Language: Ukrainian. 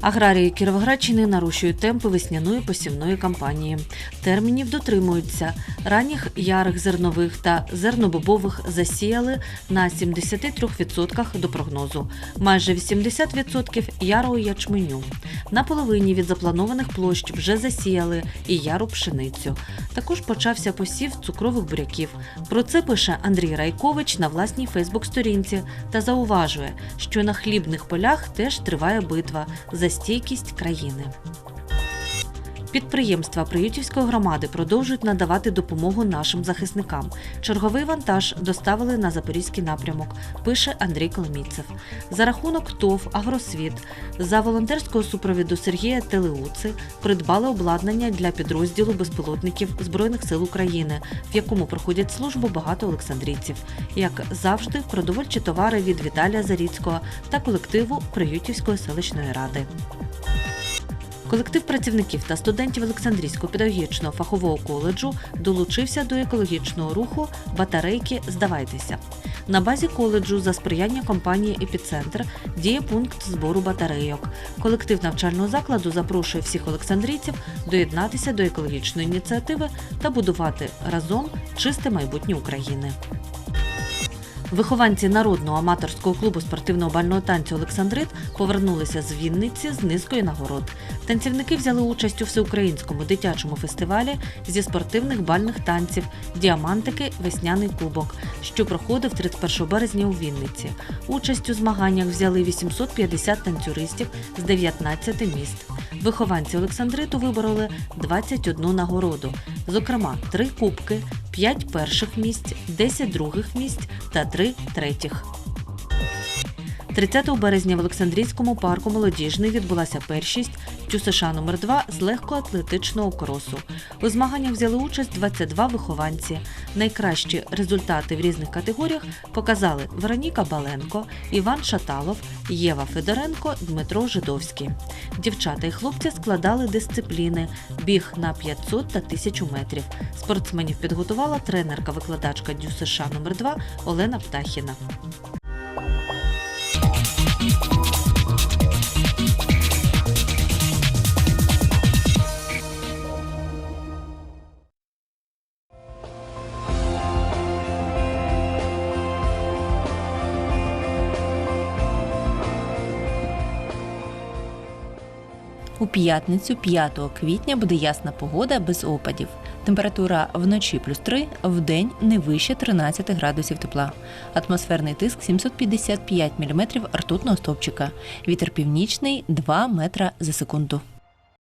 Аграрії Кіровоградщини нарушують темпи весняної посівної кампанії. Термінів дотримуються. Ранніх ярих зернових та зернобобових засіяли на 73% до прогнозу, майже 80% ярого ячменю. На половині від запланованих площ вже засіяли і яру пшеницю. Також почався посів цукрових буряків. Про це пише Андрій Райкович на власній Фейсбук-сторінці та зауважує, що на хлібних полях теж триває битва за стійкість країни. Підприємства Приютівської громади продовжують надавати допомогу нашим захисникам. Черговий вантаж доставили на запорізький напрямок, пише Андрій Коломійцев. За рахунок ТОВ Агросвіт за волонтерського супровіду Сергія Телеуци придбали обладнання для підрозділу безпілотників Збройних сил України, в якому проходять службу багато олександрійців. Як завжди, продовольчі товари від Віталія Заріцького та колективу Приютівської селищної ради. Колектив працівників та студентів Олександрійського педагогічного фахового коледжу долучився до екологічного руху Батарейки Здавайтеся. На базі коледжу за сприяння компанії Епіцентр діє пункт збору батарейок. Колектив навчального закладу запрошує всіх олександрійців доєднатися до екологічної ініціативи та будувати разом чисте майбутнє України. Вихованці народного аматорського клубу спортивного бального танцю Олександрит повернулися з Вінниці з низкою нагород. Танцівники взяли участь у всеукраїнському дитячому фестивалі зі спортивних бальних танців Діамантики Весняний кубок, що проходив 31 березня у Вінниці. Участь у змаганнях взяли 850 танцюристів з 19 міст. Вихованці Олександриту вибороли 21 нагороду, зокрема, три кубки, 5 перших місць, 10 других місць та 3 третіх. 30 березня в Олександрійському парку молодіжний відбулася першість ТЮСШ номер 2 з легкоатлетичного кросу. У змаганнях взяли участь 22 вихованці. Найкращі результати в різних категоріях показали Вероніка Баленко, Іван Шаталов, Єва Федоренко, Дмитро Жидовський. Дівчата і хлопці складали дисципліни біг на 500 та 1000 метрів. Спортсменів підготувала тренерка-викладачка ДЮСШ номер 2 Олена Птахіна. У п'ятницю 5 квітня буде ясна погода без опадів. Температура вночі плюс 3, вдень не вище 13 градусів тепла. Атмосферний тиск 755 мм ртутного стовпчика. Вітер північний 2 метра за секунду.